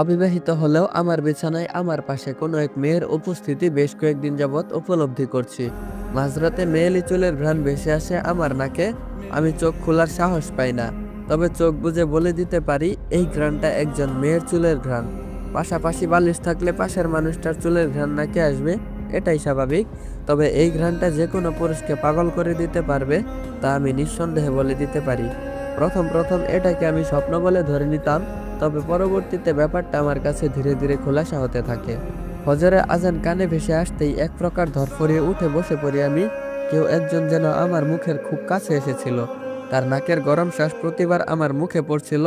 অবিবাহিত হলেও আমার বিছানায় আমার পাশে কোনো এক মেয়ের উপস্থিতি বেশ কয়েকদিন যাবৎ উপলব্ধি করছি। মাঝরাতে মেয়েলি চুলের ঘ্রাণ ভেসে আসে আমার নাকে। আমি চোখ খোলার সাহস পাই না, তবে চোখ বুজে বলে দিতে পারি এই ঘ্রাণটা একজন মেয়ের চুলের ঘ্রাণ। পাশাপাশি বালিশ থাকলে পাশের মানুষটার চুলের ঘ্রাণ নাকে আসবে, এটাই স্বাভাবিক। তবে এই ঘ্রাণটা যে কোনো পুরুষকে পাগল করে দিতে পারবে, তা আমি নিঃসন্দেহে বলে দিতে পারি। প্রথম প্রথম এটাকে আমি স্বপ্ন বলে ধরে নিতাম, তবে পরবর্তীতে ব্যাপারটা আমার কাছে ধীরে ধীরে খোলাসা হতে থাকে। ফজরে আজান কানে ভেসে আসতেই এক প্রকার ধরফরিয়ে উঠে বসে পড়ি আমি, কেউ একজন যেন আমার মুখের খুব কাছে এসেছিল। তার নাকের গরম শ্বাস প্রতিবার আমার মুখে পড়ছিল,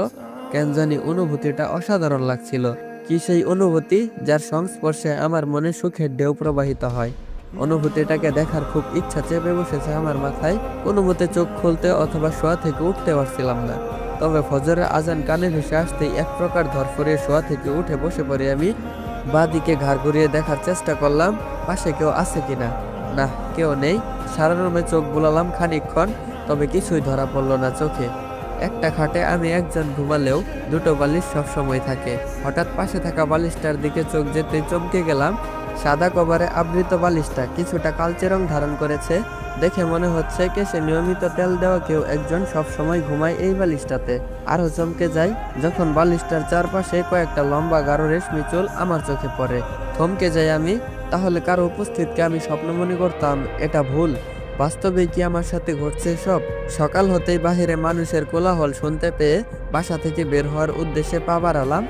কেন জানি অনুভূতিটা অসাধারণ লাগছিল। কি সেই অনুভূতি যার সংস্পর্শে আমার মনে সুখের ঢেউ প্রবাহিত হয়? অনুভূতিটাকে দেখার খুব ইচ্ছা চেপে বসেছে আমার মাথায়। কোনো মতে চোখ খুলতে অথবা শোয়া থেকে উঠতে পারছিলাম না। তবে ফজরের আজান কানে ভেসে আসতেই এক প্রকার ধরফরিয়ে শোয়া থেকে উঠে বসে পড়ি আমি। বাদিকে ঘাড় ঘুরিয়ে দেখার চেষ্টা করলাম, পাশে কেউ আছে কিনা? না, কেউ নেই। সারা রুমে চোখ বুলালাম খানিকক্ষণ, তবে কিছুই ধরা পড়ল না চোখে। একটা খাটে আমি একজন ঘুমালেও দুটো বালিশ সবসময় থাকে। হঠাৎ পাশে থাকা বালিশটার দিকে চোখ যেতে চমকে গেলাম। সাদা কভারে আবৃত বালিশটা কিছুটা কালচে রং ধারণ করেছে। দেখে মনে হচ্ছে কে সে নিয়মিত তেল দেওয়া কেউ একজন সব সময় ঘুমায় এই বালিশটাতে। আরও চমকে যায় যখন বালিশটার চারপাশে কয়েকটা লম্বা গাঢ় রেশমি চুল আমার চোখে পড়ে। থমকে যাই আমি, তাহলে কারও উপস্থিতকে আমি স্বপ্ন মনে করতাম এটা ভুল। বাস্তবে কি আমার সাথে ঘটছে সব? সকাল হতেই বাহিরে মানুষের কোলাহল শুনতে পেয়ে বাসা থেকে বের হওয়ার উদ্দেশ্যে পা বাড়ালাম।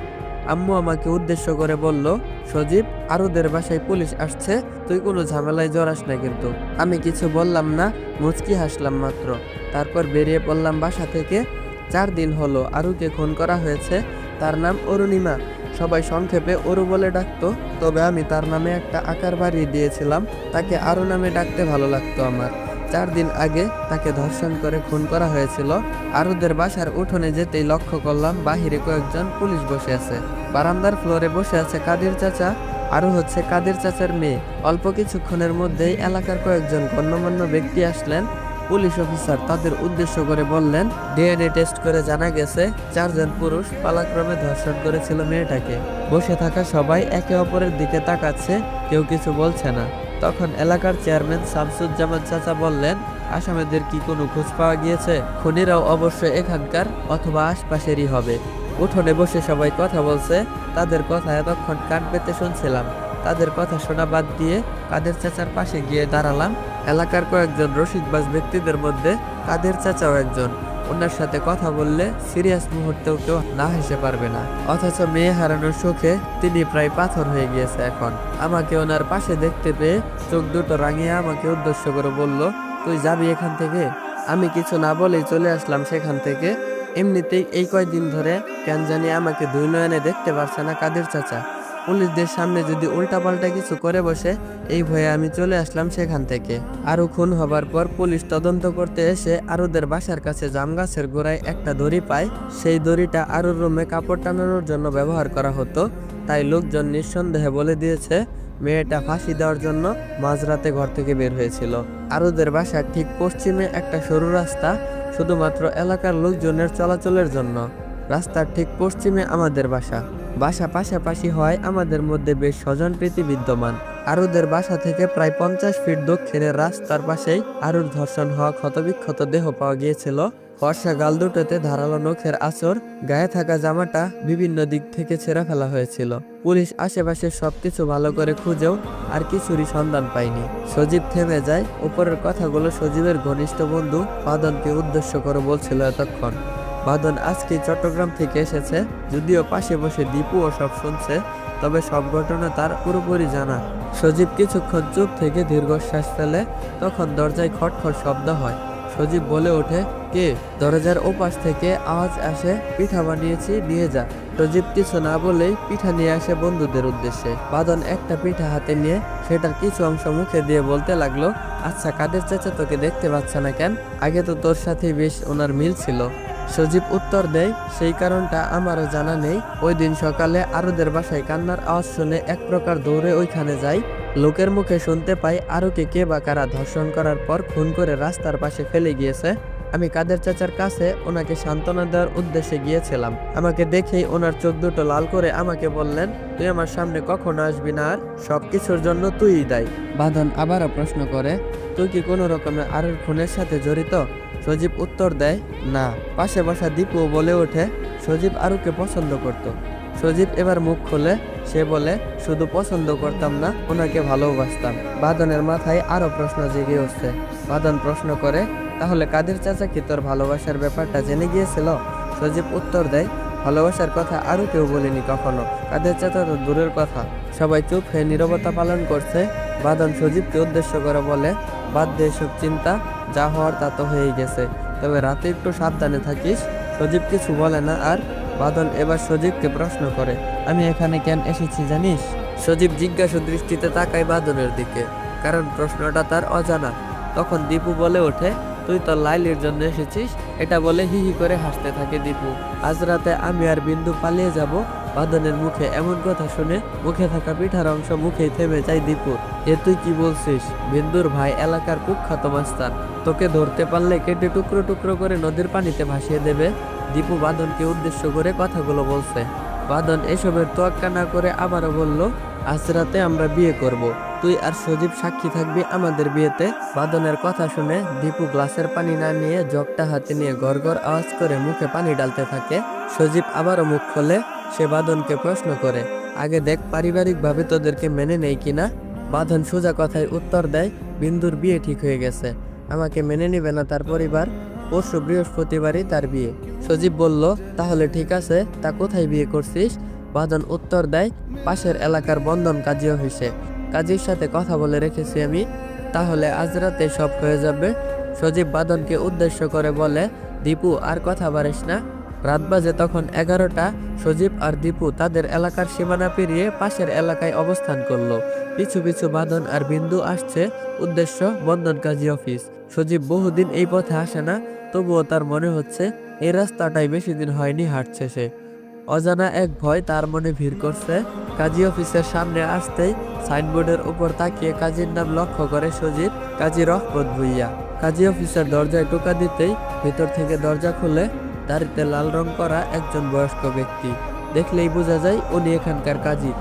আম্মু আমাকে উদ্দেশ্য করে বলল, সজীব, আরুদের বাসায় পুলিশ আসছে। তুই কোনো ঝামেলায় জড়াস না কিন্তু। আমি কিছু বললাম না, মুচকি হাসলাম মাত্র। তারপর বেরিয়ে পড়লাম বাসা থেকে। চার দিন হলো আরুকে খুন করা হয়েছে। তার নাম অরুণিমা। সবাই সংক্ষেপে অরু বলে ডাকতো। তবে আমি তার নামে একটা আকার বাড়িয়ে দিয়েছিলাম। তাকে আরু নামে ডাকতে ভালো লাগতো আমার। চার দিন আগে তাকে ধর্ষণ করে খুন করা হয়েছিল। আরুদের বাসার উঠোনে যেতেই লক্ষ্য করলাম বাহিরে কয়েকজন পুলিশ বসে আছে। বারান্দার ফ্লোরে বসে আছে কাদের চাচা। আরও হচ্ছে কাদের চাচার মেয়ে। অল্প কিছুক্ষণের মধ্যেই এলাকার কয়েকজন গণ্যমান্য ব্যক্তি আসলেন। পুলিশ অফিসার তাদের উদ্দেশ্য করে বললেন, ডিএনএ টেস্ট করে জানা গেছে, চারজন পুরুষ পালাক্রমে ধর্ষণ করেছিল মেয়েটাকে। বসে থাকা সবাই একে অপরের দিকে তাকাচ্ছে, কেউ কিছু বলছে না। তখন এলাকার চেয়ারম্যান শামসুজ্জামান চাচা বললেন, আসামিদের কি কোনো খোঁজ পাওয়া গিয়েছে? খুনিরাও অবশ্য এখানকার অথবা আশপাশেরই হবে। উঠোনে বসে সবাই কথা বলছে, তাদের কথা এতক্ষণ কান পেতে শুনছিলাম। তাদের কথা শোনা বাদ দিয়ে কাদের চাচার পাশে গিয়ে দাঁড়ালাম। এলাকার কয়েকজন রসিকবাজ ব্যক্তিদের মধ্যে কাদের চাচাও একজন। ওনার সাথে কথা বললে সিরিয়াস মুহূর্তেও কেউ না হেসে পারবে না। অথচ মেয়ে হারানোর শোকে তিনি প্রায় পাথর হয়ে গিয়েছে এখন। আমাকে ওনার পাশে দেখতে পেয়ে চোখ দুটো রাঙিয়ে আমাকে উদ্দেশ্য করে বলল, তুই যাবি এখান থেকে? আমি কিছু না বলেই চলে আসলাম সেখান থেকে। এমনিতেই এই কয়দিন ধরে কেন জানি আমাকে দুই নয়নে দেখতে পারছে না কাদের চাচা। পুলিশদের সামনে যদি উল্টাপাল্টা কিছু করে বসে, এই ভয়ে আমি চলে আসলাম সেখান থেকে। আরও খুন হবার পর পুলিশ তদন্ত করতে এসে আরুদের বাসার কাছে জাম গাছের গোড়ায় একটা দড়ি পায়। সেই দড়িটা আরুর রুমে কাপড় টানানোর জন্য ব্যবহার করা হতো। তাই লোকজন নিঃসন্দেহে বলে দিয়েছে, মেয়েটা ফাঁসি দেওয়ার জন্য মাঝরাতে ঘর থেকে বের হয়েছিল। আরুদের বাসার ঠিক পশ্চিমে একটা সরু রাস্তা, শুধুমাত্র এলাকার লোকজনের চলাচলের জন্য। রাস্তার ঠিক পশ্চিমে আমাদের বাসা। বাসা পাশাপাশি হয় আমাদের মধ্যে বেশ স্বজন প্রীতি বিদ্যমান। আরুদের বাসা থেকে প্রায় পঞ্চাশ ফিট দক্ষিণের রাস্তার পাশেই আরুর ধর্ষণ হওয়া ক্ষতবিক্ষত দেহ পাওয়া গিয়েছিল। ফর্সা গাল দুটোতে ধারালো নখের আচর গায়ে থাকা জামাটা বিভিন্ন দিক থেকে ছেঁড়া ফেলা হয়েছিল। পুলিশ আশেপাশে সবকিছু ভালো করে খুঁজেও আর কিছুরই সন্ধান পায়নি। সজীব থেমে যায় উপরের কথাগুলো সজীবের ঘনিষ্ঠ বন্ধু বাদনকে উদ্দেশ্য করে বলছিল এতক্ষণ। বাদন আজকে চট্টগ্রাম থেকে এসেছে। যদিও পাশে বসে দীপুও সব শুনছে, তবে সব ঘটনা তার পুরোপুরি জানা। সজীব কিছুক্ষণ চুপ থেকে দীর্ঘশ্বাস ফেলে, তখন দরজায় খটখট শব্দ হয়। সজীব বলে ওঠে, কে? দরজার ওপাশ থেকে আওয়াজ আসে, পিঠা বানিয়েছি, নিয়ে যা। সজীব কিছু না বলেই পিঠা নিয়ে আসে বন্ধুদের উদ্দেশ্যে। বাদন একটা পিঠা হাতে নিয়ে সেটার কিছু অংশ মুখে দিয়ে বলতে লাগল আচ্ছা কাদের চাচা তোকে দেখতে পাচ্ছে না কেন? আগে তো তোর সাথে বেশ ওনার মিল ছিল। সজীব উত্তর দেয়, সেই কারণটা আমারও জানা নেই। ওই দিন সকালে আরুদের বাসায় কান্নার আওয়াজ শুনে এক প্রকার দৌড়ে ওইখানে যাই। লোকের মুখে শুনতে পাই আরুকে কে বা কারা ধর্ষণ করার পর খুন করে রাস্তার পাশে ফেলে গিয়েছে। আমি কাদের চাচার কাছে ওনাকে সান্ত্বনা দেওয়ার উদ্দেশ্যে গিয়েছিলাম। আমাকে দেখেই ওনার চোখ দুটো লাল করে আমাকে বললেন, তুই আমার সামনে কখনো আসবি না আর? সবকিছুর জন্য তুইই দায়ী। বাঁধন আবারও প্রশ্ন করে, তুই কি কোনো রকমের আরুর খুনের সাথে জড়িত? সজীব উত্তর দেয়, না। পাশে বসা দীপু বলে ওঠে, সজীব আরুকে পছন্দ করত। সজীব এবার মুখ খোলে, সে বলে, শুধু পছন্দ করতাম না, ওনাকে ভালোবাসতাম। বাদনের মাথায় আরও প্রশ্ন জেগে উঠছে। বাদন প্রশ্ন করে তাহলে কাদের চাচা কি তোর ভালোবাসার ব্যাপারটা জেনে গিয়েছিল? সজীব উত্তর দেয়, ভালোবাসার কথা আরও কেউ বলেনি কখনো। কাদের চাচা তো দূরের কথা। সবাই চুপ হয়ে নীরবতা পালন করছে। বাদন সজীবকে উদ্দেশ্য করে বলে, বাদ দে সব চিন্তা, যা হওয়ার তা তো হয়েই গেছে। তবে রাতে একটু সাবধানে থাকিস। সজীব কিছু বলে না আর বাদল এবার সজীবকে প্রশ্ন করে, আমি এখানে কেন এসেছি জানিস? সজীব জিজ্ঞাসা দৃষ্টিতে তাকায় বাদলের দিকে, কারণ প্রশ্নটা তার অজানা। তখন দীপু বলে ওঠে তুই তোর লাইলির জন্য এসেছিস, এটা বলে হি হি করে হাসতে থাকে দীপু। আজ রাতে আমি আর বিন্দু পালিয়ে যাব বাদনের মুখে এমন কথা শুনে মুখে থাকা পিঠার অংশ মুখেই থেমে যায় দীপু। এ তুই কি বলছিস? বিন্দুর ভাই এলাকার কুখ্যাত মাস্তান তোকে ধরতে পারলে কেটে টুকরো টুকরো করে নদীর পানিতে ভাসিয়ে দেবে। দীপু বাদনকে উদ্দেশ্য করে কথাগুলো বলছে। বাদন এসবের তোয়াক্কা না করে আবারও বলল আজ রাতে আমরা বিয়ে করব। তুই আর সজীব সাক্ষী থাকবি আমাদের বিয়েতে। বাদনের কথা শুনে দীপু গ্লাসের পানি না নিয়ে জগটা হাতে নিয়ে গড় গড় আওয়াজ করে মুখে পানি ডালতে থাকে। সজীব আবারও মুখ খোলে, সে বাদনকে প্রশ্ন করে, আগে দেখ পারিবারিকভাবে তোদেরকে মেনে নেই কিনা বাঁধন সোজা কথায় উত্তর দেয়, বিন্দুর বিয়ে ঠিক হয়ে গেছে। আমাকে মেনে নিবে না তার পরিবার। পরশু বৃহস্পতিবারই তার বিয়ে। সজীব বলল, তাহলে ঠিক আছে, তা কোথায় বিয়ে করছিস? বাদন উত্তর দেয়, পাশের এলাকার বন্ধন কাজী অফিসে কাজীর সাথে কথা বলে রেখেছি আমি। তাহলে আজ রাতে সব হয়ে যাবে। সজীব বাদনকে উদ্দেশ্য করে বলে, দীপু, আর কথা বাড়িস না। রাত বাজে তখন এগারোটা। সজীব আর দীপু তাদের এলাকার সীমানা পেরিয়ে পাশের এলাকায় অবস্থান করল। পিছু পিছু বাদন আর বিন্দু আসছে। উদ্দেশ্য, বন্ধন কাজী অফিস। সজীব বহুদিন এই পথে আসে না, তবুও তার মনে হচ্ছে, এই রাস্তাটাই বেশি দিন হয়নি হাঁটছে সে। অজানা এক ভয় তার মনে ভিড় করছে। কাজী অফিসের সামনে আসতেই সাইনবোর্ডের উপর তাকিয়ে কাজীর নাম লক্ষ্য করে সজীব, কাজী রহমত ভুইয়া। কাজী অফিসের দরজায় টোকা দিতেই ভেতর থেকে দরজা খুলে দাড়িতে লাল রং করা একজন বয়স্ক ব্যক্তি। দেখলেই বোঝা যায় উনি এখানকার কাজী।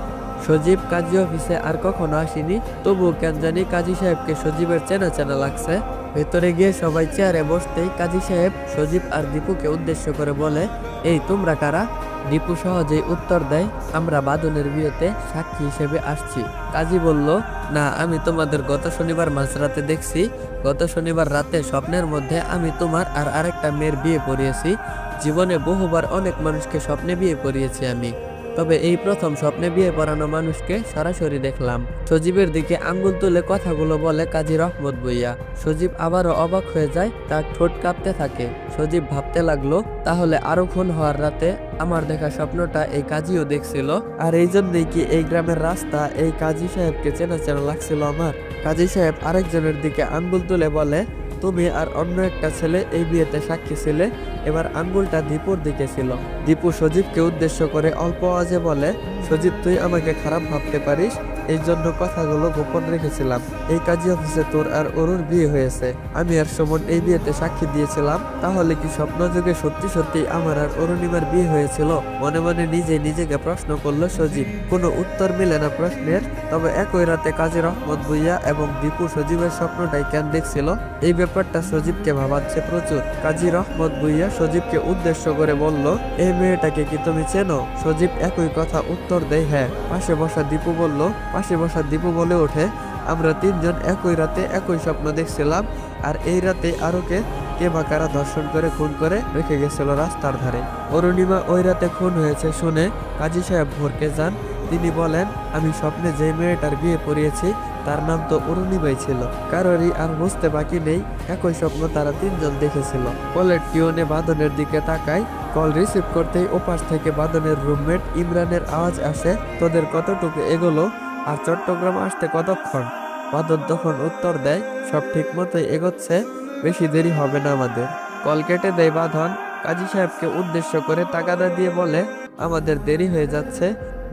সজীব, কাজী অফিসে আর কখনো আসেনি, তবুও কেন জানি কাজী সাহেবকে সজীবের চেনা চেনা লাগছে। ভেতরে গিয়ে সবাই চেয়ারে বসতেই কাজী সাহেব সজীব আর দীপুকে উদ্দেশ্য করে বলে, এই তোমরা কারা? দীপু সহজেই উত্তর দেয়, আমরা বাদনের বিয়েতে সাক্ষী হিসেবে আসছি। কাজী বলল, না, আমি তোমাদের গত শনিবার মাঝরাতে দেখছি। গত শনিবার রাতে স্বপ্নের মধ্যে আমি তোমার আর আরেকটা মেয়ের বিয়ে পড়িয়েছি। জীবনে বহুবার অনেক মানুষকে স্বপ্নে বিয়ে পড়িয়েছি আমি। তবে এই প্রথম স্বপ্নে বিয়ে পড়ানো মানুষকে সরাসরি দেখলাম। সজীবের দিকে আঙ্গুল তুলে কথাগুলো বলে কাজী রহমত বইয়া সজীব আবারও অবাক হয়ে যায়, তার ঠোঁট কাঁপতে থাকে। সজীব ভাবতে লাগল, তাহলে আরও খুন হওয়ার রাতে আমার দেখা স্বপ্নটা এই কাজীও দেখছিল? আর এই জন্যই কি এই গ্রামের রাস্তা এই কাজী সাহেবকে চেনা চেনা লাগছিল আমার? কাজী সাহেব আরেকজনের দিকে আঙ্গুল তুলে বলে তুমি আর অন্য একটা ছেলে এই বিয়েতে সাক্ষী ছিলে। এবার আঙ্গুলটা দীপুর দিকে ছিল। দীপু সজীবকে উদ্দেশ্য করে অল্প আওয়াজে বলে সজীব, তুই আমাকে খারাপ ভাবতে পারিস? এই জন্য কথাগুলো গোপন রেখেছিলাম। এই কাজী অফিসে তোর আর অরুর বিয়ে হয়েছে। আমি আর সুমন এই বিয়েতে সাক্ষী দিয়েছিলাম। তাহলে কি স্বপ্ন যুগে সত্যি সত্যি আমার আর অরুণিমার বিয়ে হয়েছিল? মনে মনে নিজে নিজেকে প্রশ্ন করল সজীব। কোনো উত্তর মিলে না প্রশ্নের। তবে একই রাতে কাজী রহমত ভুইয়া এবং দীপু সজীবের স্বপ্নটাই কেন দেখছিল? এই ব্যাপারটা সজীবকে ভাবাচ্ছে প্রচুর। কাজী রহমত ভুইয়া সজীবকে উদ্দেশ্য করে বলল, এই মেয়েটাকে কি তুমি চেনো? সজীব একই কথা উত্তর দেয় হ্যাঁ পাশে বসা দীপু বলল, পাশে বসা দীপু বলে ওঠে, আমরা তিনজন একই রাতে একই স্বপ্ন দেখছিলাম, আর এই রাতে আরোকে কে বা কারা ধর্ষণ করে, খুন করে রেখে গেছিল রাস্তার ধারে। অরুণিমা ওই রাতে খুন হয়েছে শুনে কাজী সাহেব ভোরকে যান। তিনি বলেন, আমি স্বপ্নে যে মেয়েটার বিয়ে পড়িয়েছি, তার নাম তো অরুণিমাই ছিল। কারোরই আর বুঝতে বাকি নেই, একই স্বপ্ন তারা তিনজন দেখেছিল। কলের টিউনে বাঁধনের দিকে তাকায় কল রিসিভ করতেই ওপাশ থেকে বাদনের রুমমেট ইমরানের আওয়াজ আসে, তোদের কতটুকু এগোলো? আর চট্টগ্রাম আসতে কতক্ষণ? বাদন তখন উত্তর দেয়, সব ঠিক মতোই এগোচ্ছে, বেশি দেরি হবে না আমাদের। কল কেটে দেয় বাঁধন কাজী সাহেবকে উদ্দেশ্য করে তাগাদা দিয়ে বলে, আমাদের দেরি হয়ে যাচ্ছে,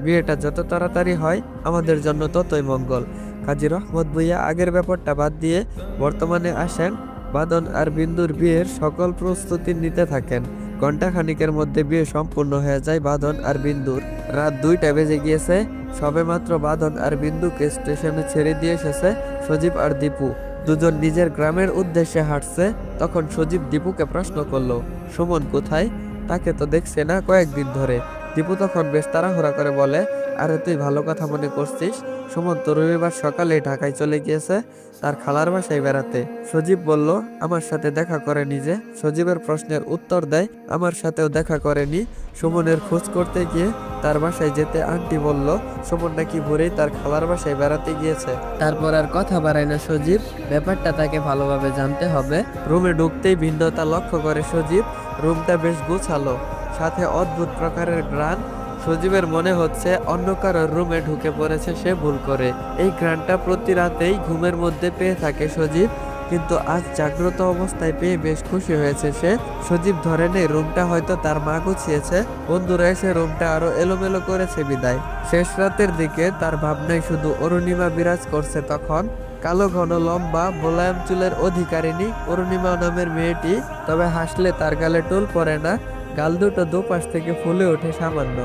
বিয়েটা যত তাড়াতাড়ি হয়, আমাদের জন্য ততই মঙ্গল। কাজী রহমত ভুইয়া আগের ব্যাপারটা বাদ দিয়ে বর্তমানে আসেন। বাদন আর বিন্দুর বিয়ের সকল প্রস্তুতি নিতে থাকেন। ঘণ্টা খানিকের মধ্যে বিয়ে সম্পূর্ণ হয়ে যায় বাঁধন আর বিন্দুর। রাত দুইটা বেজে গিয়েছে সবে মাত্র বাঁধন আর বিন্দুকে স্টেশনে ছেড়ে দিয়ে এসেছে সজীব আর দীপু। দুজন নিজের গ্রামের উদ্দেশ্যে হাঁটছে, তখন সজীব দীপুকে প্রশ্ন করল, সুমন কোথায়? তাকে তো দেখছে না কয়েকদিন ধরে। দীপু তখন বেশ তাড়াহুড়া করে বলে আরে তুই ভালো কথা মনে করছিস? সুমন তো রবিবার সকালে ঢাকায় চলে গিয়েছে, তার খালার বাসায় বেড়াতে। সজীব বলল, আমার সাথে দেখা করে নিজে সজীবের প্রশ্নের উত্তর দেয়, আমার সাথেও দেখা করেনি। সুমনের খোঁজ করতে গিয়ে তার বাসায় যেতে আন্টি বলল, সুমন নাকি ভোরেই তার খালার বাসায় বেড়াতে গিয়েছে। তারপর আর কথা বাড়ায় না সজীব, ব্যাপারটা তাকে ভালোভাবে জানতে হবে। রুমে ঢুকতেই ভিন্নতা লক্ষ্য করে সজীব, রুমটা বেশ গোছালো, সাথে অদ্ভুত প্রকারের গ্রান সজীবের মনে হচ্ছে অন্য কারোর রুমে ঢুকে পড়েছে সে ভুল করে। এই গ্রানটা প্রতি রাতেই ঘুমের মধ্যে পেয়ে থাকে সজীব, কিন্তু আজ জাগ্রত অবস্থায় পেয়ে বেশ খুশি হয়েছে সে। সজীব ধরে নেই রুমটা হয়তো তার মা গুছিয়েছে। বন্ধুরা এসে রুমটা আরও এলোমেলো করেছে বিদায়। শেষ রাতের দিকে তার ভাবনায় শুধু অরুণিমা বিরাজ করছে তখন। কালো, ঘন, লম্বা, মোলায়েম চুলের অধিকারিণী অরুণিমা নামের মেয়েটি, তবে হাসলে তার গালে টোল পড়ে না। গাল দুটো দুপাশ থেকে ফুলে ওঠে সামান্য।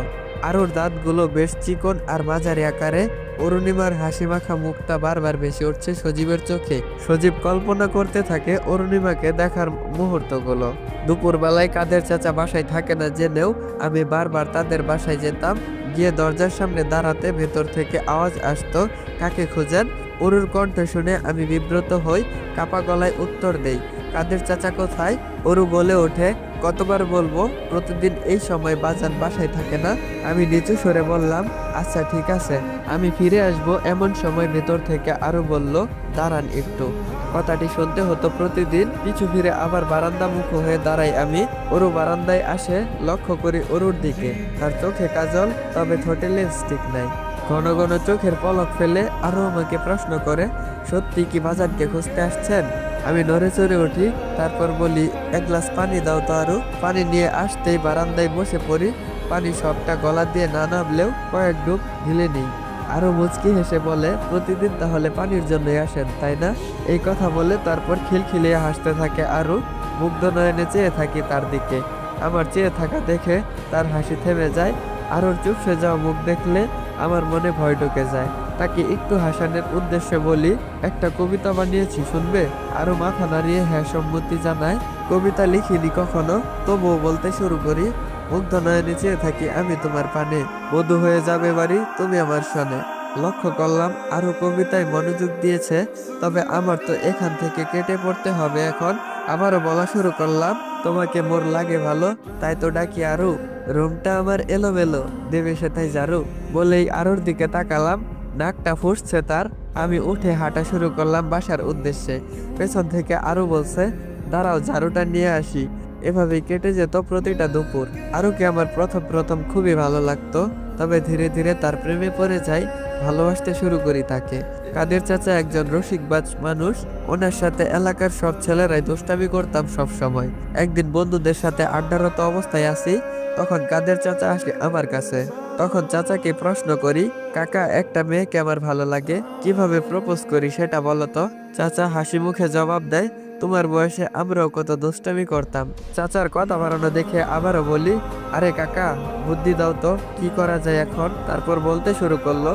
আরুর দাঁতগুলো বেশ চিকন আর মাঝারি আকারে। অরুণিমার হাসি মাখা মুখটা বারবার বেশি উঠছে সজীবের চোখে। সজীব কল্পনা করতে থাকে অরুণিমাকে দেখার মুহূর্তগুলো। দুপুর বেলায় কাদের চাচা বাসায় থাকে না জেনেও আমি বারবার তাদের বাসায় যেতাম। গিয়ে দরজার সামনে দাঁড়াতে ভেতর থেকে আওয়াজ আসতো, কাকে খুঁজেন? অরুর কণ্ঠ শুনে আমি বিব্রত হই, কাপা গলায় উত্তর দেই কাদের চাচা কোথায়? অরু বলে ওঠে, কতবার বলব? প্রতিদিন এই সময় বাজান বাসায় থাকে না? আমি নিচু সরে বললাম আচ্ছা ঠিক আছে। আমি ফিরে আসব এমন সময় ভেতর থেকে আরও বলল, দাঁড়ান একটু। কথাটি শুনতে হতো প্রতিদিন, পিছু ফিরে আবার বারান্দা মুখ হয়ে দাঁড়াই আমি। ওরু বারান্দায় আসে, লক্ষ্য করি অরুর দিকে। তার চোখে কাজল, তবে ঠোঁটে লিপস্টিক নাই। ঘন ঘন চোখের পলক ফেলে আরও আমাকে প্রশ্ন করে, সত্যি কি বাজারকে খুঁজতে আসছেন? আমি নড়ে চড়ে উঠি, তারপর বলি, এক গ্লাস পানি দাও তো আরও। পানি নিয়ে আসতেই বারান্দায় বসে পড়ি। পানি সবটা গলা দিয়ে না নামলেও কয়েক ডুব ঢিলে নিই। আরও মুচকি হেসে বলে, প্রতিদিন তাহলে পানির জন্যই আসেন, তাই না? এই কথা বলে তারপর খিলখিলিয়ে হাসতে থাকে আরও। মুগ্ধ নয়নে চেয়ে থাকি তার দিকে। আমার চেয়ে থাকা দেখে তার হাসি থেমে যায়। আরোর চুপসে যাওয়া মুখ দেখলে আমার মনে ভয় ঢুকে যায়। তাকে একটু হাসানের উদ্দেশ্যে বলি, একটা কবিতা বানিয়েছি, শুনবে? আরও মাথা নাড়িয়ে হ্যাঁ সম্মতি জানায়। কবিতা লিখিনি কখনো, তবুও বলতে শুরু করি, মুগ্ধ নয়নে চেয়ে থাকি আমি তোমার পানে। বধু হয়ে যাবে বাড়ি, তুমি আমার শোনে। লক্ষ্য করলাম, আরও কবিতায় মনোযোগ দিয়েছে, তবে আমার তো এখান থেকে কেটে পড়তে হবে এখন। আবারও বলা শুরু করলাম, তোমাকে মোর লাগে ভালো, তাই তো ডাকি আরু। রুমটা আমার এলোমেলো, দেবে সেটাই জারু বলেই আরোর দিকে তাকালাম নাকটা ফুসছে তার। আমি উঠে হাঁটা শুরু করলাম বাসার উদ্দেশ্যে। পেছন থেকে আরও বলছে, দাঁড়াও, ঝাড়ুটা নিয়ে আসি। এভাবে কেটে যেত প্রতিটা দুপুর। আরুকে আমার প্রথম প্রথম খুবই ভালো লাগতো, তবে ধীরে ধীরে তার প্রেমে পড়ে যাই, ভালোবাসতে শুরু করি তাকে। কাদের চাচা একজন রসিকবাজ মানুষ, ওনার সাথে এলাকার সব ছেলেরাই দুষ্টামি করতাম সব সময়। একদিন বন্ধুদের সাথে আড্ডারত অবস্থায় আছি তখন কাদের চাচা আসে আমার কাছে। তখন চাচাকে প্রশ্ন করি, কাকা, একটা মেয়েকে আমার ভালো লাগে, কীভাবে প্রপোজ করি সেটা বলো তো? চাচা হাসি মুখে জবাব দেয়, তোমার বয়সে আমরাও কত দুষ্টামি করতাম। চাচার কথা বাড়ানো দেখে আবারও বলি, আরে কাকা, বুদ্ধি দাও তো, কি করা যায় এখন? তারপর বলতে শুরু করল,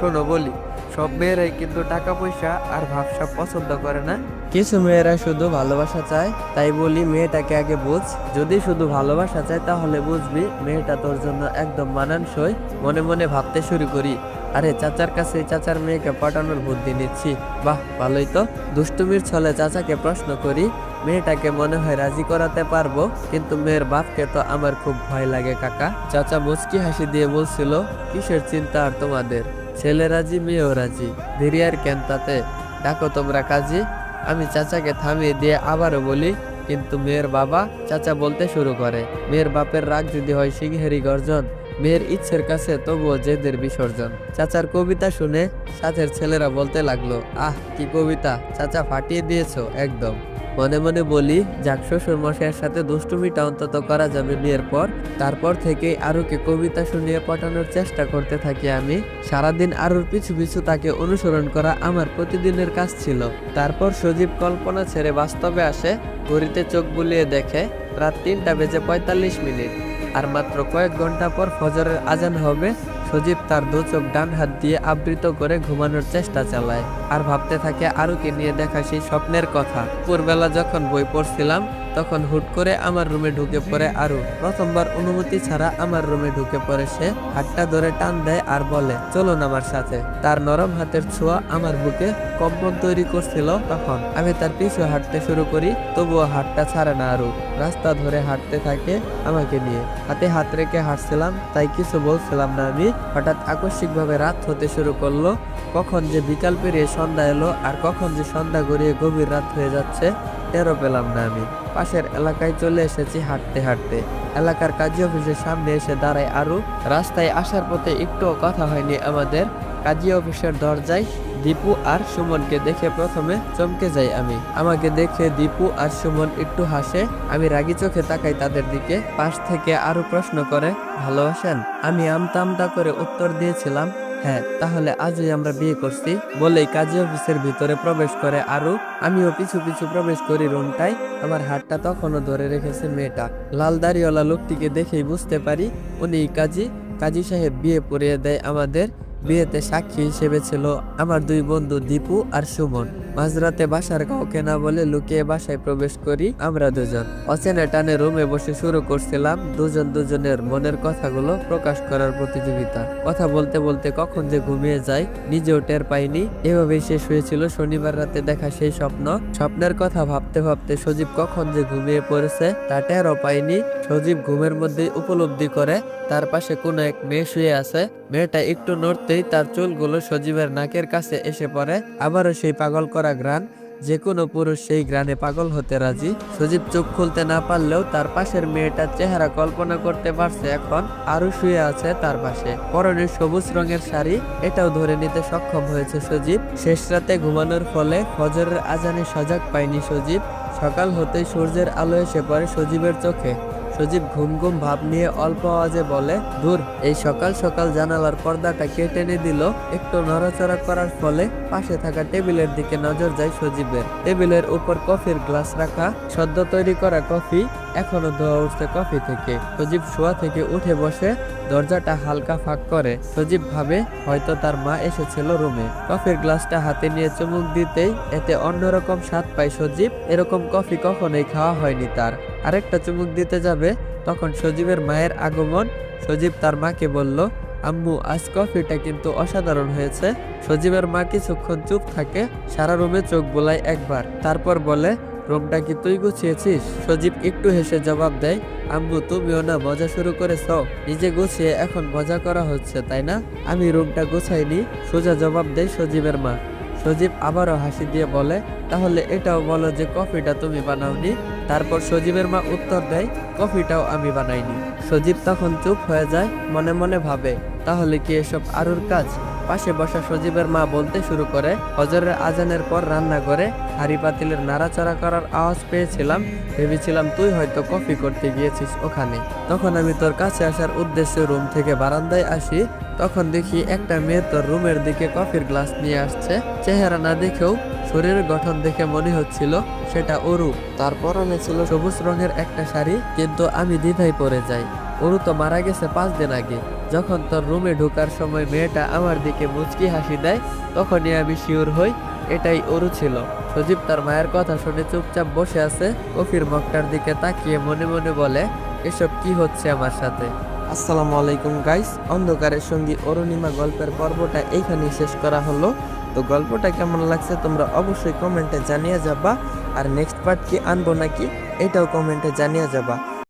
শোনো বলি। সব মেয়েরাই কিন্তু টাকা পয়সা আর ভাবসাব পছন্দ করে না। কিছু মেয়েরা শুধু ভালোবাসা চায়, তাই বলি মেয়েটাকে আগে বুঝ। যদি শুধু ভালোবাসা চায়, তাহলে বুঝবি মেয়েটা তোর জন্য একদম মানানসই। মনে মনে ভাবতে শুরু করি, আরে চাচার কাছে চাচার মেয়েকে পাঠানোর বুদ্ধি নিচ্ছি। বাহ, ভালোই তো। দুষ্টুমির ছলে চাচাকে প্রশ্ন করি, মেয়েটাকে মনে হয় রাজি করাতে পারব, কিন্তু মেয়ের বাপকে তো আমার খুব ভয় লাগে, কাকা। চাচা মুচকি হাসি দিয়ে বলছিল, কিসের চিন্তা আর তোমাদের? ছেলে রাজি, মেয়েও রাজি। ধীরে আর কেন তাতে? ডাকো তোমরা কাজী, আমি চাচাকে থামিয়ে দিয়ে আবারও বলি, কিন্তু মেয়ের বাবা চাচা বলতে শুরু করে। মেয়ের বাপের রাগ যদি হয় সিংহেরি গর্জন, মেয়ের ইচ্ছের কাছে তবুও জেদের বিসর্জন। চাচার কবিতা শুনে সাথের ছেলেরা বলতে লাগল, আহ, কি কবিতা, চাচা ফাটিয়ে দিয়েছ, একদম। মনে মনে বলি, যাক শ্বশুর মশাইয়ের সাথে দুষ্টুমিটা অন্তত করা যাবে বিয়ের পর। তারপর থেকেই আরুকে কবিতা শুনিয়ে পটানোর চেষ্টা করতে থাকি আমি। সারাদিন আরুর পিছু পিছু তাকে অনুসরণ করা আমার প্রতিদিনের কাজ ছিল। তারপর সজীব কল্পনা ছেড়ে বাস্তবে আসে, ঘড়িতে চোখ বুলিয়ে দেখে, রাত তিনটা বেজে পঁয়তাল্লিশ মিনিট। আর মাত্র কয়েক ঘণ্টা পর ফজরের আজান হবে সজীব তার দু চোখ ডান হাত দিয়ে আবৃত করে ঘুমানোর চেষ্টা চালায় আর ভাবতে থাকে আরুকে নিয়ে দেখা সেই স্বপ্নের কথা। পূর্বেলা যখন বই পড়ছিলাম, তখন হুট করে আমার রুমে ঢুকে পড়ে আরু। প্রথমবার অনুমতি ছাড়া আমার রুমে ঢুকে পড়ে সে হাতটা ধরে টান দেয় আর বলে, চলুন আমার সাথে। তার নরম হাতের ছোঁয়া আমার বুকে কম্পন তৈরি করছিল তখন। আমি তার পিছু হাঁটতে শুরু করি, তবুও হাতটা ছাড়ে না আরু। রাস্তা ধরে হাঁটতে থাকে আমাকে নিয়ে। হাতে হাত রেখে হাঁটছিলাম, তাই কিছু বলছিলাম না আমি। হঠাৎ আকস্মিকভাবে রাত হতে শুরু করল। কখন যে বিকাল পেরিয়ে সন্ধ্যা এলো আর কখন যে সন্ধ্যা গড়িয়ে গভীর রাত হয়ে যাচ্ছে, টেরও পেলাম না আমি। পাশের এলাকায় চলে এসেছি হাঁটতে হাঁটতে। এলাকার কাজী অফিসের সামনে এসে দাঁড়ায় আরও রাস্তায় আসার পথে একটুও কথা হয়নি আমাদের। কাজী অফিসের দরজায় দীপু আর সুমনকে দেখে প্রথমে চমকে যাই আমি। আমাকে দেখে দীপু আর সুমন একটু হাসে। আমি রাগি চোখে তাকাই তাদের দিকে। পাশ থেকে আরও প্রশ্ন করে ভালোবাসেন আমি আমতা আমতা করে উত্তর দিয়েছিলাম হ্যাঁ তাহলে আজই আমরা বিয়ে করছি। বলেই কাজী অফিসের ভিতরে প্রবেশ করে আরু। আমিও পিছু পিছু প্রবেশ করি রুমটায়। আমার হাতটা তখনও ধরে রেখেছে মেয়েটা। লাল দাড়িওয়ালা লোকটিকে দেখেই বুঝতে পারি উনি কাজী। কাজী সাহেব বিয়ে পড়িয়ে দেয় আমাদের। বিয়েতে সাক্ষী হিসেবে ছিল আমার দুই বন্ধু দীপু আর সুমন। মাঝরাতে বাসার কাউকে না বলে লুকিয়ে বাসায় প্রবেশ করি আমরা দুজন। অচেনা টানে রুমে বসে শুরু করছিলাম দুজন দুজনের মনের কথাগুলো প্রকাশ করার প্রতিযোগিতা। কথা বলতে বলতে কখন যে ঘুমিয়ে যায় নিজেও টের পাইনি। এভাবেই শেষ হয়েছিল শনিবার রাতে দেখা সেই স্বপ্ন। স্বপ্নের কথা ভাবতে ভাবতে সজীব কখন যে ঘুমিয়ে পড়েছে তা টেরও পাইনি। সজীব ঘুমের মধ্যে উপলব্ধি করে তার পাশে কোনো এক মেয়ে শুয়ে আছে। মেয়েটা একটু নড়তেই তার চুলগুলো সজীবের নাকের কাছে এসে পড়ে। আবারও সেই পাগল করা গ্রান যে কোনো পুরুষ সেই গ্রানে পাগল হতে রাজি। সজীব চোখ খুলতে না পারলেও তার পাশের মেয়েটার চেহারা কল্পনা করতে পারছে এখন। আরও শুয়ে আছে তার পাশে। পরনে সবুজ রঙের শাড়ি। এটাও ধরে নিতে সক্ষম হয়েছে সজীব। শেষ রাতে ঘুমানোর ফলে ফজরের আজানে সজাগ পায়নি সজীব। সকাল হতেই সূর্যের আলো এসে পড়ে সজীবের চোখে। সজীব ঘুম ঘুম ভাব নিয়ে অল্প আওয়াজে বলে দূর এই সকাল সকাল জানালার পর্দাটা কেটে নিয়ে দিল। একটু নড়াচড়া করার ফলে পাশে থাকা টেবিলের দিকে নজর যায় সজীবের। টেবিলের উপর কফির গ্লাস রাখা, সদ্য তৈরি করা কফি এখনও ধোয়া উঠছে কফি থেকে। সজীব শোয়া থেকে উঠে বসে দরজাটা হালকা ফাঁক করে। সজীব ভাবে, হয়তো তার মা এসেছিল রুমে। কফির গ্লাসটা হাতে নিয়ে চুমুক দিতেই এতে অন্যরকম স্বাদ পায় সজীব। এরকম কফি কখনোই খাওয়া হয়নি তার। আরেকটা চুমুক দিতে যাবে, তখন সজীবের মায়ের আগমন। সজীব তার মাকে বলল, আম্মু, আজ কফিটা কিন্তু অসাধারণ হয়েছে। সজীবের মা কিছুক্ষণ চুপ থাকে, সারা রুমে চোখ বোলায় একবার। তারপর বলে রুমটা কি তুই গুছিয়েছিস? সজীব একটু হেসে জবাব দেয়, আম্মু, তুমিও না, মজা শুরু করেছ। নিজে গুছিয়ে এখন মজা করা হচ্ছে, তাই না? আমি রুমটা গুছাইনি। সোজা জবাব দেয় সজীবের মা। সজীব আবারও হাসি দিয়ে বলে, তাহলে এটাও বলো যে কফিটা তুমি বানাওনি? তারপর সজীবের মা উত্তর দেয়, কফিটাও আমি বানাইনি। সজীব তখন চুপ হয়ে যায়, মনে মনে ভাবে, তাহলে কি এসব আরুর কাজ? পাশে বসা সজীবের মা বলতে শুরু করে, হজরের আজানের পর রান্না করে হাড়ি পাতিলের নাড়াচাড়া করার আওয়াজ পেয়েছিলাম, ভেবেছিলাম তুই হয়তো কফি করতে গিয়েছিস ওখানে। তখন আমি তোর কাছে আসার উদ্দেশ্যে রুম থেকে বারান্দায় আসি, তখন দেখি একটা মেয়ে তোর রুমের দিকে কফির গ্লাস নিয়ে আসছে। চেহারা না দেখেও শরীরের গঠন দেখে মনে হচ্ছিল সেটা অরু তার পরনে ছিল সবুজ রঙের একটা শাড়ি, কিন্তু আমি দ্বিধায় পড়ে যাই। অরু তো মারা গেছে পাঁচ দিন আগে। যখন তোর রুমে ঢোকার সময় মেয়েটা আমার দিকে মুচকি হাসি দেয়, তখনই আমি শিওর হই, এটাই অরু ছিল। সজীব তার মায়ের কথা শুনে চুপচাপ বসে আছে, কফির মগটার দিকে তাকিয়ে মনে মনে বলে, এসব কি হচ্ছে আমার সাথে? আসসালামু আলাইকুম গাইস, অন্ধকারের সঙ্গী অরুণিমা গল্পের পর্বটা এইখানেই শেষ করা হলো। তো গল্পটা কেমন লাগছে তোমরা অবশ্যই কমেন্টে জানিয়ে যাবা। আর নেক্সট পার্ট কি আনব নাকি? এটাও কমেন্টে জানিয়ে যাবা।